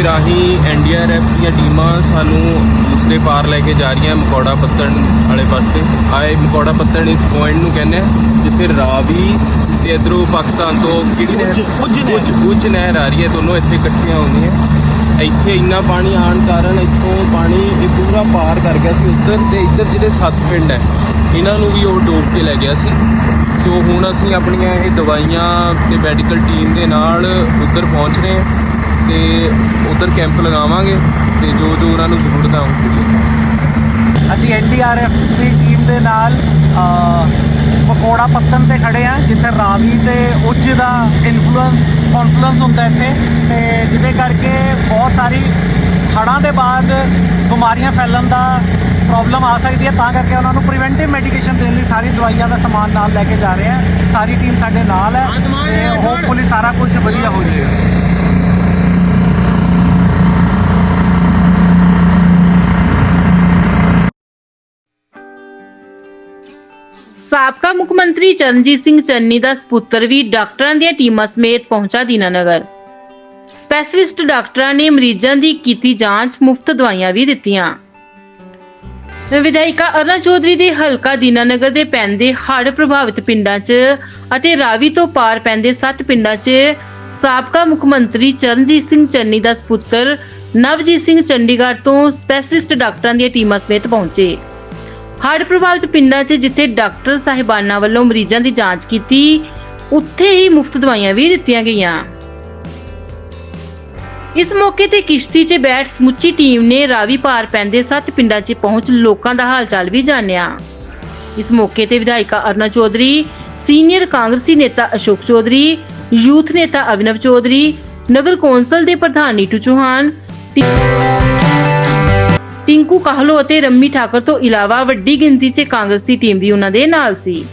ਡੀਆਰਐਫ ਦੀਆਂ ਟੀਮਾਂ ਸਾਨੂੰ ਦੂਸਰੇ ਪਾਰ ਲੈ ਕੇ ਜਾ ਰਹੀਆਂ ਮਕੌੜਾ ਪੱਤਣ ਵਾਲੇ ਪਾਸੇ। ਆਏ ਮਕੌੜਾ ਪੱਤਣ ਇਸ ਪੁਆਇੰਟ ਨੂੰ ਕਹਿੰਦੇ ਆ ਜਿੱਥੇ ਰਾਵੀ ਤੇ ਇਧਰੋਂ ਪਾਕਿਸਤਾਨ ਤੋਂ ਕਿਹੜੀ ਨਹਿਰ? ਉੱਜ ਨਹਿਰ। ਉੱਜ ਨਹਿਰ ਆ ਰਹੀ ਹੈ ਦੋਨੋਂ ਇੱਥੇ ਇਕੱਠੀਆਂ ਹੁੰਦੀਆਂ। ਇੱਥੇ ਇੰਨਾ ਪਾਣੀ ਆਉਣ ਕਾਰਨ ਇੱਥੋਂ ਪਾਣੀ ਇਹ ਪੂਰਾ ਪਾਰ ਕਰ ਗਿਆ ਸੀ ਉੱਧਰ ਤੇ ਇੱਧਰ ਜਿਹੜੇ ਸੱਤ ਪਿੰਡ ਹੈ ਇਹਨਾਂ ਨੂੰ ਵੀ ਉਹ ਡੋਬ ਕੇ ਲੈ ਗਿਆ ਸੀ। ਸੋ ਹੁਣ ਅਸੀਂ ਆਪਣੀਆਂ ਇਹ ਦਵਾਈਆਂ ਤੇ ਮੈਡੀਕਲ ਟੀਮ ਦੇ ਨਾਲ ਉੱਧਰ ਪਹੁੰਚ ਰਹੇ ਹਾਂ। ਤੇ ਉੱਧਰ ਕੈਂਪ ਲਗਾਵਾਂਗੇ ਤੇ ਜੋ ਜੋ ਉਹਨਾਂ ਨੂੰ ਜ਼ਰੂਰਤ ਆ ਉਹ। ਅਸੀਂ ਐਨਡੀਆਰਐਫ ਦੀ ਟੀਮ ਦੇ ਨਾਲ ਪਕੌੜਾ ਪੱਤਨ ਤੇ ਖੜੇ ਆ ਜਿੱਥੇ ਰਾਵੀ ਤੇ ਉੱਚ ਦਾ ਇਨਫਲੂਐਂਸ ਕੌਨਫਲੂਐਂਸ ਹੁੰਦਾ ਇੱਥੇ। ਤੇ ਜਿਹਦੇ ਕਰਕੇ ਬਹੁਤ ਸਾਰੀ ਹੜ੍ਹਾਂ ਦੇ ਬਾਅਦ ਬਿਮਾਰੀਆਂ ਫੈਲਣ ਦਾ ਪ੍ਰੋਬਲਮ ਆ ਸਕਦੀ ਹੈ। ਤਾਂ ਕਰਕੇ ਉਹਨਾਂ ਨੂੰ ਪ੍ਰੀਵੈਂਟਿਵ ਮੈਡੀਕੇਸ਼ਨ ਦੇਣ ਲਈ ਸਾਰੀ ਦਵਾਈਆਂ ਦਾ ਸਮਾਨ ਨਾਲ ਲੈ ਕੇ ਜਾ ਰਹੇ ਆ। ਸਾਰੀ ਟੀਮ ਸਾਡੇ ਨਾਲ ਹੈ ਤੇ ਹੋਪਫੁਲੀ ਸਾਰਾ ਕੁਝ ਵਧੀਆ ਹੋ ਜਾਏਗਾ। ਸਾਬਕਾ ਮੁੱਖ ਮੰਤਰੀ ਚਰਨਜੀਤ ਸਿੰਘ ਚੰਨੀ ਦਾ ਸਪੁੱਤਰ ਵੀ ਡਾਕਟਰਾਂ ਦੀਆਂ ਟੀਮਾਂ ਸਮੇਤ ਪਹੁੰਚਾ ਦੀਨਾਨਗਰ। ਸਪੈਸ਼ਲਿਸਟ ਡਾਕਟਰਾਂ ਨੇ ਮਰੀਜ਼ਾਂ ਦੀ ਕੀਤੀ ਜਾਂਚ, ਮੁਫਤ ਦਵਾਈਆਂ ਵੀ ਦਿੱਤੀਆਂ। ਵਿਧਾਇਕਾ ਅਰਨਾ ਚੌਧਰੀ ਦੇ ਹਲਕਾ ਦੀਨਾਨਗਰ ਦੇ ਪੈਂਦੇ ਹੜ੍ਹ ਪ੍ਰਭਾਵਿਤ ਪਿੰਡਾਂ 'ਚ ਅਤੇ ਰਾਵੀ ਤੋਂ ਪਾਰ ਪੈਂਦੇ ਸੱਤ ਪਿੰਡਾਂ 'ਚ ਸਾਬਕਾ ਮੁੱਖ ਮੰਤਰੀ ਚਰਨਜੀਤ ਸਿੰਘ ਚੰਨੀ ਦਾ ਸਪੁੱਤਰ ਨਵਜੀਤ ਸਿੰਘ ਚੰਡੀਗੜ੍ਹ ਤੋਂ ਸਪੈਸ਼ਲਿਸਟ ਡਾਕਟਰਾਂ ਦੀਆਂ ਟੀਮਾਂ ਸਮੇਤ ਪਹੁੰਚੇ। ਹੜ੍ਹ ਪ੍ਰਭਾਵਿਤ ਪਿੰਡਾਂ 'ਚ ਜਿੱਥੇ ਡਾਕਟਰ ਸਾਹਿਬਾਨਾਂ ਵੱਲੋਂ ਮਰੀਜ਼ਾਂ ਦੀ ਜਾਂਚ ਕੀਤੀ, ਉੱਥੇ ਹੀ ਮੁਫਤ ਦਵਾਈਆਂ ਵੀ ਦਿੱਤੀਆਂ ਗਈਆਂ। ਇਸ ਮੌਕੇ ਤੇ ਕਿਸ਼ਤੀ 'ਚ ਬੈਠ ਸਮੁੱਚੀ ਟੀਮ ਨੇ ਰਾਵੀ ਪਾਰ ਪੈਂਦੇ ਸੱਤ ਪਿੰਡਾਂ 'ਚ ਪਹੁੰਚ ਲੋਕਾਂ ਦਾ ਹਾਲਚਾਲ ਵੀ ਜਾਣਿਆ। ਇਸ ਮੌਕੇ ਤੇ ਵਿਧਾਇਕਾ ਅਰਨਾ ਚੌਧਰੀ, ਸੀਨੀਅਰ ਕਾਂਗਰਸੀ ਨੇਤਾ ਅਸ਼ੋਕ ਚੌਧਰੀ, ਯੂਥ ਨੇਤਾ ਅਭਿਨਵ ਚੌਧਰੀ, ਨਗਰ ਕੌਂਸਲ ਦੇ ਪ੍ਰਧਾਨ ਨੀਟੂ ਚੌਹਾਨ ਟਿੰਕੂ ਕਾਹਲੋ ਅਤੇ ਰੰਮੀ ਠਾਕਰ ਤੋਂ ਇਲਾਵਾ ਵੱਡੀ ਗਿਣਤੀ 'ਚ ਕਾਂਗਰਸ ਦੀ ਟੀਮ ਵੀ ਉਹਨਾਂ ਦੇ ਨਾਲ ਸੀ।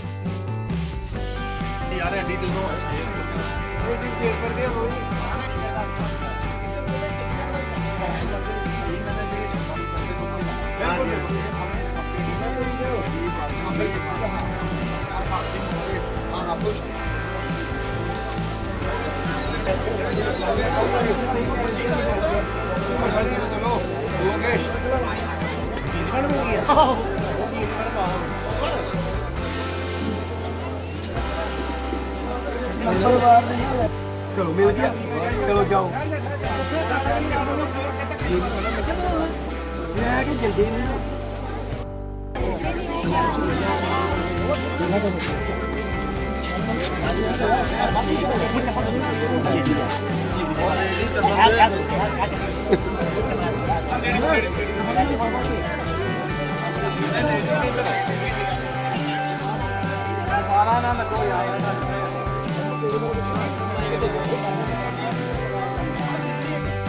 ਚਲੋ ਮਿਲ ਗਿਆ ਚਲੋ ਜਾਓ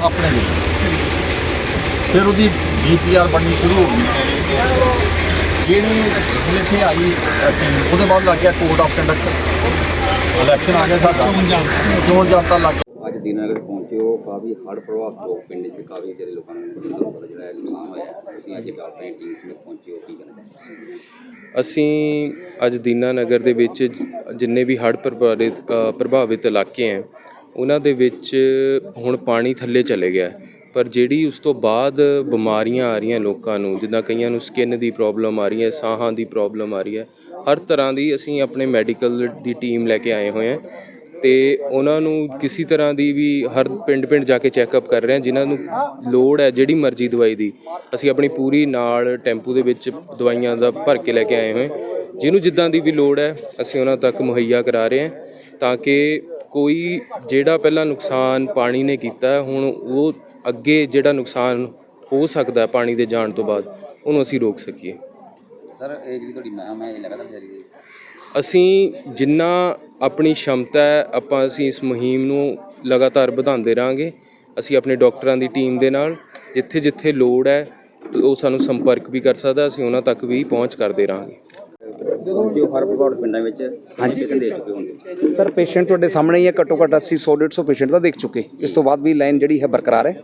ਆਪਣੇ ਲਈ। ਫਿਰ ਉਹਦੀ ਡੀਪੀਆਰ ਬਣਨੀ ਸ਼ੁਰੂ ਹੋ ਗਈ। ਜਿਹੜੀ ਜਿਸਲੇ ਇੱਥੇ ਆਈ ਉਹਦੇ ਬਾਅਦ ਲੱਗ ਗਿਆ ਕੋਡ ਆਫ ਕੰਡਕਟ ਇਲੈਕਸ਼ਨ ਆ ਗਿਆ ਸਾਡਾ। ਚੋਣ ਜਾਬਤਾ ਲੱਗ ਦੀਨਾਨਗਰ ਪਹੁੰਚੇ ਹੋ ਕਾਫੀ ਹੜ੍ਹ ਪ੍ਰਭਾਵਿਤ ਲੋਕ ਪਿੰਡ 'ਚ ਕਾਫੀ ਜਿਹੜੇ ਲੋਕਾਂ ਨੂੰ ਪਤਾ ਜਿਹੜਾ ਨੁਕਸਾਨ ਹੋਇਆ। ਤੁਸੀਂ ਅੱਜ ਡਾਕਟਰਾਂ ਦੀ ਟੀਮ ਸਮੇਤ ਪਹੁੰਚੇ ਹੋ, ਕੀ ਕਹਿਣਾ ਚਾਹੁੰਦੇ ਅਸੀਂ ਅੱਜ ਦੀਨਾਨਗਰ ਦੇ ਵਿੱਚ ਜਿੰਨੇ ਵੀ ਹੜ੍ਹ ਪ੍ਰਭਾਵਿਤ ਪ੍ਰਭਾਵਿਤ ਇਲਾਕੇ ਹੈ, ਉਹਨਾਂ ਦੇ ਵਿੱਚ ਹੁਣ ਪਾਣੀ ਥੱਲੇ ਚਲੇ ਗਿਆ ਪਰ ਜਿਹੜੀ ਉਸ ਤੋਂ ਬਾਅਦ ਬਿਮਾਰੀਆਂ ਆ ਰਹੀਆਂ ਲੋਕਾਂ ਨੂੰ, ਜਿੱਦਾਂ ਕਈਆਂ ਨੂੰ ਸਕਿਨ ਦੀ ਪ੍ਰੋਬਲਮ ਆ ਰਹੀ ਹੈ, ਸਾਹਾਂ ਦੀ ਪ੍ਰੋਬਲਮ ਆ ਰਹੀ ਹੈ, ਹਰ ਤਰ੍ਹਾਂ ਦੀ ਅਸੀਂ ਆਪਣੇ ਮੈਡੀਕਲ ਦੀ ਟੀਮ ਲੈ ਕੇ ਆਏ ਹੋਏ ਹਾਂ। ਤੇ ਉਹਨਾਂ ਨੂੰ ਕਿਸੇ ਤਰ੍ਹਾਂ ਦੀ ਵੀ ਹਰ ਪਿੰਡ ਪਿੰਡ ਜਾ ਕੇ ਚੈੱਕਅਪ ਕਰ ਰਹੇ ਹਾਂ, ਜਿਨ੍ਹਾਂ ਨੂੰ ਲੋੜ ਹੈ, ਜਿਹੜੀ ਮਰਜ਼ੀ ਦਵਾਈ ਦੀ। ਅਸੀਂ ਆਪਣੀ ਪੂਰੀ ਨਾਲ ਟੈਂਪੂ ਦੇ ਵਿੱਚ ਦਵਾਈਆਂ ਦਾ ਭਰ ਕੇ ਲੈ ਕੇ ਆਏ ਹੋਏ ਜਿਹਨੂੰ ਜਿੱਦਾਂ ਦੀ ਵੀ ਲੋੜ ਹੈ, ਅਸੀਂ ਉਹਨਾਂ ਤੱਕ ਮੁਹੱਈਆ ਕਰਾ ਰਹੇ ਹਾਂ, ਤਾਂ ਕਿ ਕੋਈ ਜਿਹੜਾ ਪਹਿਲਾਂ ਨੁਕਸਾਨ ਪਾਣੀ ਨੇ ਕੀਤਾ, ਹੁਣ ਉਹ ਅੱਗੇ ਜਿਹੜਾ ਨੁਕਸਾਨ ਹੋ ਸਕਦਾ ਪਾਣੀ ਦੇ ਜਾਣ ਤੋਂ ਬਾਅਦ, ਉਹਨੂੰ ਅਸੀਂ ਰੋਕ ਸਕੀਏ। ਸਰ, ਇਹ ਜਿਹੜੀ ਤੁਹਾਡੀ ਮੁਹਿੰਮ ਹੈ, ਇਹ ਲਗਾਤਾਰ ਜਾਰੀ ਰਹੇਗੀ ਅਸੀਂ ਜਿੰਨਾ ਆਪਣੀ ਸ਼ਮਤਾ ਹੈ ਆਪਾਂ ਅਸੀਂ ਇਸ ਮੁਹਿੰਮ ਨੂੰ ਲਗਾਤਾਰ ਵਧਾਉਂਦੇ ਰਹਾਂਗੇ। ਅਸੀਂ ਆਪਣੇ ਡਾਕਟਰਾਂ ਦੀ ਟੀਮ ਦੇ ਨਾਲ ਜਿੱਥੇ ਜਿੱਥੇ ਲੋੜ ਹੈ ਉਹ ਸਾਨੂੰ ਸੰਪਰਕ ਵੀ ਕਰ ਸਕਦਾ ਅਸੀਂ ਉਹਨਾਂ ਤੱਕ ਵੀ ਪਹੁੰਚ ਕਰਦੇ ਰਹਾਂਗੇ। ਜੋ ਹੜ੍ਹ ਪ੍ਰਭਾਵਿਤ ਪਿੰਡਾਂ ਵਿੱਚ ਹਾਂਜੀ। ਦੇ ਚੁੱਕੇ ਹੋਣਗੇ। ਸਰ ਪੇਸ਼ੈਂਟ ਤੁਹਾਡੇ ਸਾਹਮਣੇ ਹੀ ਹੈ ਘੱਟੋ ਘੱਟ 80 100 150 ਪੇਸ਼ੈਂਟ ਦਾ ਦੇਖ ਚੁੱਕੇ। ਇਸ ਤੋਂ ਬਾਅਦ ਵੀ ਲਾਈਨ ਜਿਹੜੀ ਹੈ ਬਰਕਰਾਰ ਹੈ।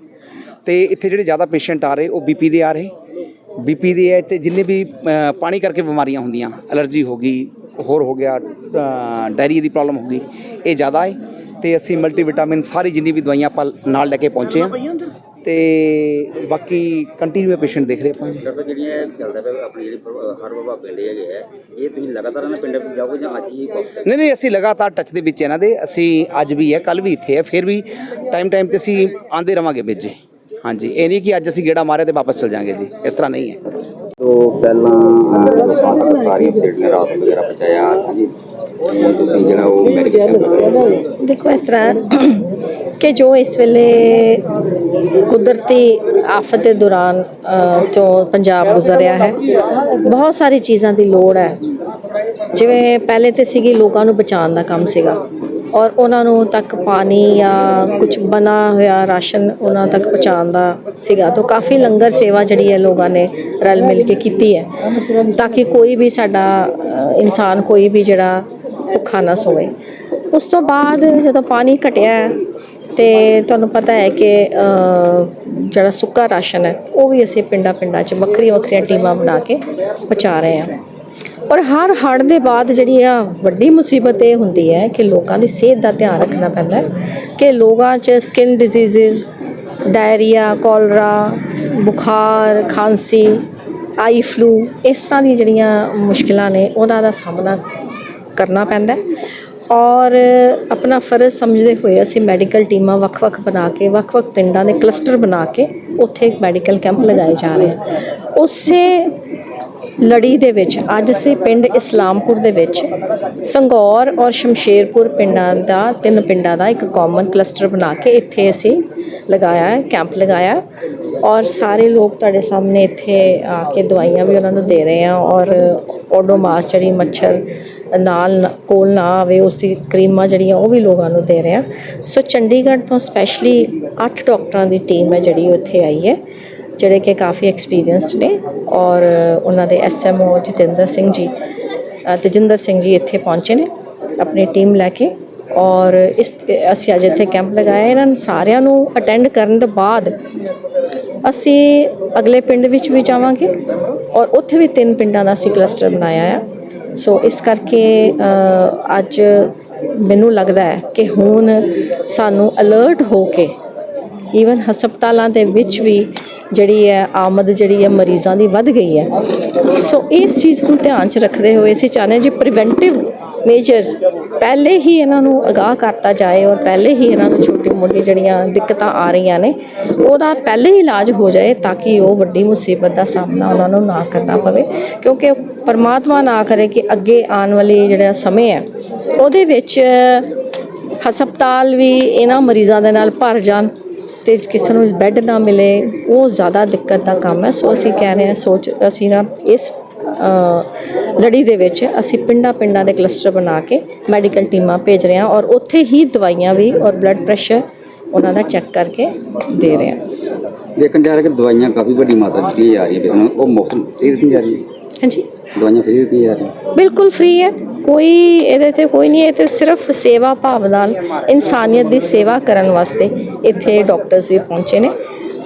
ਤੇ ਇੱਥੇ ਜਿਹੜੇ ਜ਼ਿਆਦਾ ਪੇਸ਼ੈਂਟ ਆ ਰਹੇ ਉਹ ਬੀਪੀ ਦੇ ਆ ਰਹੇ। ਬੀਪੀ ਦੇ ਹੈ ਤੇ ਜਿੰਨੇ ਵੀ ਪਾਣੀ ਕਰਕੇ ਬਿਮਾਰੀਆਂ ਹੁੰਦੀਆਂ ਐਲਰਜੀ ਹੋ ਗਈ ਹੋਰ ਹੋ ਗਿਆ ਡਾਇਰੀਆ ਦੀ ਪ੍ਰੋਬਲਮ ਹੋ ਗਈ। ਇਹ ਜ਼ਿਆਦਾ ਹੈ ਤੇ ਅਸੀਂ ਮਲਟੀਵਿਟਾਮਿਨ ਸਾਰੀ ਜਿੰਨੀ ਵੀ ਦਵਾਈਆਂ ਆਪਾਂ ਨਾਲ ਲੈ ਕੇ ਪਹੁੰਚੇ ਹਾਂ। ਤੇ ਬਾਕੀ ਕੰਟੀਨਿਊ ਪੇਸ਼ੈਂਟ ਦੇਖ ਰਹੇ ਆਪਾਂ। ਡਾਕਟਰ ਜਿਹੜੀਆਂ ਚੱਲਦਾ ਪਿਆ ਆਪਣੀ ਜਿਹੜੀ ਹੜ ਪ੍ਰਭਾਵ ਪਿੰਡ ਹੈਗੇ ਆ ਇਹ ਤੁਸੀਂ ਲਗਾਤਾਰ ਇਹਨਾਂ ਪਿੰਡ ਵਿੱਚ ਜਾਓਗੇ ਜਾਂ ਅੱਜ ਹੀ ਨਹੀਂ ਨਹੀਂ ਅਸੀਂ ਲਗਾਤਾਰ ਟੱਚ ਦੇ ਵਿੱਚ ਇਹਨਾਂ ਦੇ। ਅਸੀਂ ਅੱਜ ਵੀ ਹੈ ਕੱਲ ਵੀ ਇੱਥੇ ਹੈ ਫਿਰ ਵੀ ਟਾਈਮ ਟਾਈਮ ਤੇ ਅਸੀਂ ਆਂਦੇ ਰਵਾਂਗੇ ਵਿੱਚ ਹਾਂਜੀ ਇਹ ਨਹੀਂ ਕਿ ਅੱਜ ਅਸੀਂ ਗੇੜਾ ਮਾਰਿਆ ਤੇ ਵਾਪਸ ਚਲ ਜਾਾਂਗੇ ਜੀ। ਇਸ ਤਰ੍ਹਾਂ ਨਹੀਂ ਹੈ। ਤੋਂ ਪਹਿਲਾਂ ਸਾਰੀਆਂ ਫੈਸਿਲਿਟੀਆਂ ਰਾਸ਼ਨ ਵਗੈਰਾ ਪਹੁੰਚਾਇਆ ਹਾਂਜੀ ਤੁਸੀਂ ਜਿਹੜਾ ਉਹ ਮੈਡੀਕਲ ਦੇਖੋ ਇਸ ਤਰ੍ਹਾਂ ਕਿ ਜੋ ਇਸ ਵੇਲੇ ਕੁਦਰਤੀ ਆਫਤ ਦੇ ਦੌਰਾਨ ਜੋ ਪੰਜਾਬ ਗੁਜ਼ਰਿਆ ਹੈ ਬਹੁਤ ਸਾਰੀ ਚੀਜ਼ਾਂ ਦੀ ਲੋੜ ਹੈ। ਜਿਵੇਂ ਪਹਿਲੇ ਤੇ ਸੀਗੀ ਲੋਕਾਂ ਨੂੰ ਬਚਾਉਣ ਦਾ ਕੰਮ ਸੀਗਾ। ਔਰ ਉਹਨਾਂ ਨੂੰ ਤੱਕ ਪਾਣੀ ਜਾਂ ਕੁਝ ਬਣਾ ਹੋਇਆ ਰਾਸ਼ਨ ਉਹਨਾਂ ਤੱਕ ਪਹੁੰਚਾਉਣ ਦਾ ਸੀਗਾ। ਤਾਂ ਕਾਫੀ ਲੰਗਰ ਸੇਵਾ ਜਿਹੜੀ ਹੈ ਲੋਕਾਂ ਨੇ ਰਲ ਮਿਲ ਕੇ ਕੀਤੀ ਹੈ ਤਾਂ ਕਿ ਕੋਈ ਵੀ ਸਾਡਾ ਇਨਸਾਨ ਕੋਈ ਵੀ ਜਿਹੜਾ ਭੁੱਖਾ ਨਾ ਸੋਵੇ ਉਸ ਤੋਂ ਬਾਅਦ ਜਦੋਂ ਪਾਣੀ ਘਟਿਆ ਹੈ, ਤੇ ਤੁਹਾਨੂੰ ਪਤਾ ਹੈ ਕਿ ਜਿਹੜਾ ਸੁੱਕਾ ਰਾਸ਼ਨ ਹੈ ਉਹ ਵੀ ਅਸੀਂ ਪਿੰਡਾਂ ਪਿੰਡਾਂ 'ਚ ਵੱਖਰੀਆਂ ਵੱਖਰੀਆਂ ਟੀਮਾਂ ਬਣਾ ਕੇ ਪਹੁੰਚਾ ਰਹੇ ਹਾਂ। ਔਰ ਹਰ ਹੜ੍ਹ ਦੇ ਬਾਅਦ ਜਿਹੜੀ ਆ ਵੱਡੀ ਮੁਸੀਬਤ ਇਹ ਹੁੰਦੀ ਹੈ ਕਿ ਲੋਕਾਂ ਦੀ ਸਿਹਤ ਦਾ ਧਿਆਨ ਰੱਖਣਾ ਪੈਂਦਾ ਹੈ ਕਿ ਲੋਕਾਂ 'ਚ ਸਕਿਨ ਡਿਜ਼ੀਜ਼ਸ ਡਾਇਰੀਆ ਕੋਲਰਾ ਬੁਖਾਰ, ਖਾਂਸੀ ਆਈ ਫਲੂ ਇਸ ਤਰ੍ਹਾਂ ਦੀਆਂ ਜਿਹੜੀਆਂ ਮੁਸ਼ਕਿਲਾਂ ਨੇ ਉਹਨਾਂ ਦਾ ਸਾਹਮਣਾ ਕਰਨਾ ਪੈਂਦਾ ਔਰ ਆਪਣਾ ਫਰਜ਼ ਸਮਝਦੇ ਹੋਏ ਅਸੀਂ ਮੈਡੀਕਲ ਟੀਮਾਂ ਵੱਖ-ਵੱਖ ਬਣਾ ਕੇ ਵੱਖ-ਵੱਖ ਪਿੰਡਾਂ ਦੇ ਕਲਸਟਰ ਬਣਾ ਕੇ ਉੱਥੇ ਇੱਕ ਮੈਡੀਕਲ ਕੈਂਪ ਲਗਾਏ ਜਾ ਰਹੇ ਹਨ ਉਸੇ ਲੜੀ ਦੇ ਵਿੱਚ, ਅੱਜ ਅਸੀਂ ਪਿੰਡ ਇਸਲਾਮਪੁਰ ਦੇ ਵਿੱਚ ਸੰਗੌਰ ਔਰ ਸ਼ਮਸ਼ੇਰਪੁਰ ਪਿੰਡਾਂ ਦਾ, ਤਿੰਨ ਪਿੰਡਾਂ ਦਾ ਇੱਕ ਕਾਮਨ ਕਲਸਟਰ ਬਣਾ ਕੇ ਇੱਥੇ ਅਸੀਂ ਲਗਾਇਆ ਹੈ ਕੈਂਪ ਲਗਾਇਆ ਔਰ ਸਾਰੇ ਲੋਕ ਤੁਹਾਡੇ ਸਾਹਮਣੇ ਇੱਥੇ ਆ ਕੇ ਦਵਾਈਆਂ ਵੀ ਉਹਨਾਂ ਨੂੰ ਦੇ ਰਹੇ ਆ ਔਰ ਓਡੋਮਾਸ ਜਿਹੜੀ ਮੱਛਰ ਨਾਲ ਨ- ਕੋਲ ਨਾ ਆਵੇ, ਉਸ ਦੀ ਕਰੀਮਾਂ ਜਿਹੜੀਆਂ ਉਹ ਵੀ ਲੋਕਾਂ ਨੂੰ ਦੇ ਰਹੇ ਆ ਸੋ ਚੰਡੀਗੜ੍ਹ ਤੋਂ ਸਪੈਸ਼ਲੀ 8 ਡਾਕਟਰਾਂ ਦੀ ਟੀਮ ਹੈ ਜਿਹੜੀ ਉੱਥੇ ਆਈ ਹੈ। ਜਿਹੜੇ ਕਿ ਕਾਫੀ ਐਕਸਪੀਰੀਅੰਸਡ ਨੇ ਔਰ ਉਹਨਾਂ ਦੇ ਐਸਐਮਓ ਜਤਿੰਦਰ ਸਿੰਘ ਜੀ ਤਜਿੰਦਰ ਸਿੰਘ ਜੀ ਇੱਥੇ ਪਹੁੰਚੇ ਨੇ ਆਪਣੀ ਟੀਮ ਲੈ ਕੇ ਔਰ ਇਸ ਅਸੀਂ ਅੱਜ ਇੱਥੇ ਕੈਂਪ ਲਗਾਇਆ। ਇਹਨਾਂ ਸਾਰਿਆਂ ਨੂੰ ਅਟੈਂਡ ਕਰਨ ਤੋਂ ਬਾਅਦ ਅਸੀਂ ਅਗਲੇ ਪਿੰਡ ਵਿੱਚ ਵੀ ਜਾਵਾਂਗੇ ਔਰ ਉੱਥੇ ਵੀ ਤਿੰਨ ਪਿੰਡਾਂ ਦਾ ਅਸੀਂ ਕਲਸਟਰ ਬਣਾਇਆ ਆ। ਸੋ ਇਸ ਕਰਕੇ ਅੱਜ ਮੈਨੂੰ ਲੱਗਦਾ ਹੈ ਕਿ ਹੁਣ ਸਾਨੂੰ ਅਲਰਟ ਹੋ ਕੇ ਈਵਨ ਹਸਪਤਾਲਾਂ ਦੇ ਵਿੱਚ ਵੀ ਜਿਹੜੀ ਹੈ, ਆਮਦ ਜਿਹੜੀ ਹੈ ਮਰੀਜ਼ਾਂ ਦੀ ਵੱਧ ਗਈ ਹੈ। ਸੋ ਇਸ ਚੀਜ਼ ਨੂੰ ਧਿਆਨ 'ਚ ਰੱਖਦੇ ਹੋਏ ਅਸੀਂ ਚਾਹੁੰਦੇ ਹਾਂ ਜੀ ਪ੍ਰੀਵੈਂਟਿਵ ਮੇਜਰ ਪਹਿਲੇ ਹੀ ਇਹਨਾਂ ਨੂੰ ਅਗਾਹ ਕਰਤਾ ਜਾਏ ਔਰ ਪਹਿਲੇ ਹੀ ਇਹਨਾਂ ਨੂੰ ਛੋਟੀ ਮੋਟੀ ਜਿਹੜੀਆਂ ਦਿੱਕਤਾਂ ਆ ਰਹੀਆਂ ਨੇ, ਉਹਦਾ ਪਹਿਲੇ ਹੀ ਇਲਾਜ ਹੋ ਜਾਏ ਤਾਂ ਕਿ ਉਹ ਵੱਡੀ ਮੁਸੀਬਤ ਦਾ ਸਾਹਮਣਾ ਉਹਨਾਂ ਨੂੰ ਨਾ ਕਰਨਾ ਪਵੇ। ਕਿਉਂਕਿ ਪਰਮਾਤਮਾ ਨਾ ਕਰੇ ਕਿ ਅੱਗੇ ਆਉਣ ਵਾਲੀ ਜਿਹੜਾ ਸਮੇਂ ਹੈ, ਉਹਦੇ ਵਿੱਚ ਹਸਪਤਾਲ ਵੀ ਇਹਨਾਂ ਮਰੀਜ਼ਾਂ ਦੇ ਨਾਲ ਭਰ ਜਾਣ। ਤੇ ਕਿਸੇ ਨੂੰ ਬੈੱਡ ਨਾ ਮਿਲੇ, ਉਹ ਜ਼ਿਆਦਾ ਦਿੱਕਤ ਦਾ ਕੰਮ ਹੈ। ਸੋ ਅਸੀਂ ਕਹਿ ਰਹੇ ਹਾਂ, ਸੋਚ, ਅਸੀਂ ਨਾ ਇਸ ਲੜੀ ਦੇ ਵਿੱਚ ਅਸੀਂ ਪਿੰਡਾਂ ਪਿੰਡਾਂ ਦੇ ਕਲਸਟਰ ਬਣਾ ਕੇ ਮੈਡੀਕਲ ਟੀਮਾਂ ਭੇਜ ਰਹੇ ਹਾਂ ਔਰ ਉੱਥੇ ਹੀ ਦਵਾਈਆਂ ਵੀ ਔਰ ਬਲੱਡ ਪ੍ਰੈਸ਼ਰ ਉਹਨਾਂ ਦਾ ਚੈੱਕ ਕਰਕੇ ਦੇ ਰਹੇ ਹਾਂ। ਦੇਖਣ ਜਾ ਰਿਹਾ ਕਿ ਦਵਾਈਆਂ ਕਾਫੀ ਵੱਡੀ ਮਾਤਰਾ 'ਚ ਆ ਰਹੀ ਹੈ ਉਹ ਮੁਫਤ ਫ੍ਰੀ ਦਿੱਤੀਆਂ ਜਾ ਰਹੀਆਂ ਹਾਂਜੀ। ਦਵਾਈਆਂ ਫ੍ਰੀ ਦਿੱਤੀਆਂ ਜਾ ਰਹੀਆਂ ਬਿਲਕੁਲ ਫ੍ਰੀ ਹੈ। ਕੋਈ ਇਹਦੇ ਤੇ ਕੋਈ ਨਹੀਂ ਇਹ ਤੇ ਸਿਰਫ ਸੇਵਾ ਭਾਵ ਨਾਲ ਇਨਸਾਨੀਅਤ ਦੀ ਸੇਵਾ ਕਰਨ ਵਾਸਤੇ ਇੱਥੇ ਡਾਕਟਰਸ ਵੀ ਪਹੁੰਚੇ ਨੇ।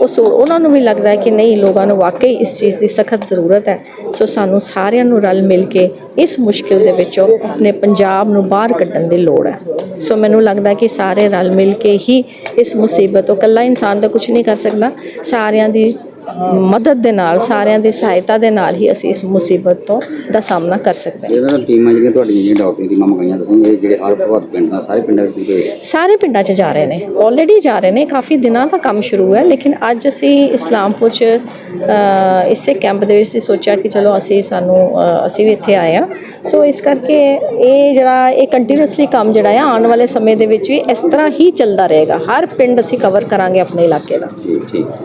ਉਹ ਸੋ ਉਹਨਾਂ ਨੂੰ ਵੀ ਲੱਗਦਾ ਹੈ ਕਿ ਨਹੀਂ ਲੋਕਾਂ ਨੂੰ ਵਾਕਈ ਇਸ ਚੀਜ਼ ਦੀ ਸਖਤ ਜ਼ਰੂਰਤ ਹੈ। ਸੋ ਸਾਨੂੰ ਸਾਰਿਆਂ ਨੂੰ ਰਲ ਮਿਲ ਕੇ ਇਸ ਮੁਸ਼ਕਿਲ ਦੇ ਵਿੱਚੋਂ ਆਪਣੇ ਪੰਜਾਬ ਨੂੰ ਬਾਹਰ ਕੱਢਣ ਦੀ ਲੋੜ ਹੈ। ਸੋ ਮੈਨੂੰ ਲੱਗਦਾ ਕਿ ਸਾਰੇ ਰਲ ਮਿਲ ਕੇ ਹੀ ਇਸ ਮੁਸੀਬਤ ਤੋਂ ਇਕੱਲਾ ਇਨਸਾਨ ਤਾਂ ਕੁਝ ਨਹੀਂ ਕਰ ਸਕਦਾ। ਸਾਰਿਆਂ ਦੀ ਮਦਦ ਦੇ ਨਾਲ ਸਾਰਿਆਂ ਦੀ ਸਹਾਇਤਾ ਦੇ ਨਾਲ ਹੀ ਅਸੀਂ ਇਸ ਮੁਸੀਬਤ ਤੋਂ ਦਾ ਸਾਹਮਣਾ ਕਰ ਸਕਦੇ ਹਾਂ। ਤਾਂ ਟੀਮਾਂ ਜਿਹੜੀਆਂ ਤੁਹਾਡੀਆਂ ਜਿਹੜੀਆਂ ਡਾਕਟਰੀ ਟੀਮਾਂ ਮੰਗਾਈਆਂ ਤੁਸੀਂ ਇਹ ਜਿਹੜੇ ਹਰ ਪ੍ਰਭਾਵਿਤ ਪਿੰਡ ਸਾਰੇ ਪਿੰਡਾਂ ਵਿੱਚ ਸਾਰੇ ਪਿੰਡਾਂ 'ਚ ਜਾ ਰਹੇ ਨੇ। ਆਲਰੇਡੀ ਜਾ ਰਹੇ ਨੇ ਕਾਫੀ ਦਿਨਾਂ ਦਾ ਕੰਮ ਸ਼ੁਰੂ ਹੈ ਲੇਕਿਨ ਅੱਜ ਅਸੀਂ ਇਸਲਾਮਪੁਰ 'ਚ ਇਸੇ ਕੈਂਪ ਦੇ ਵਿੱਚ ਸੋਚਿਆ ਕਿ ਚਲੋ ਅਸੀਂ ਸਾਨੂੰ ਅਸੀਂ ਵੀ ਇੱਥੇ ਆਏ ਆ ਸੋ ਇਸ ਕਰਕੇ ਇਹ ਜਿਹੜਾ ਇਹ ਕੰਟੀਨਿਊਸਲੀ ਕੰਮ ਜਿਹੜਾ ਆ ਆਉਣ ਵਾਲੇ ਸਮੇਂ ਦੇ ਵਿੱਚ ਵੀ ਇਸ ਤਰ੍ਹਾਂ ਹੀ ਚੱਲਦਾ ਰਹੇਗਾ। ਹਰ ਪਿੰਡ ਅਸੀਂ ਕਵਰ ਕਰਾਂਗੇ ਆਪਣੇ ਇਲਾਕੇ ਦਾ। ਠੀਕ ਠੀਕ।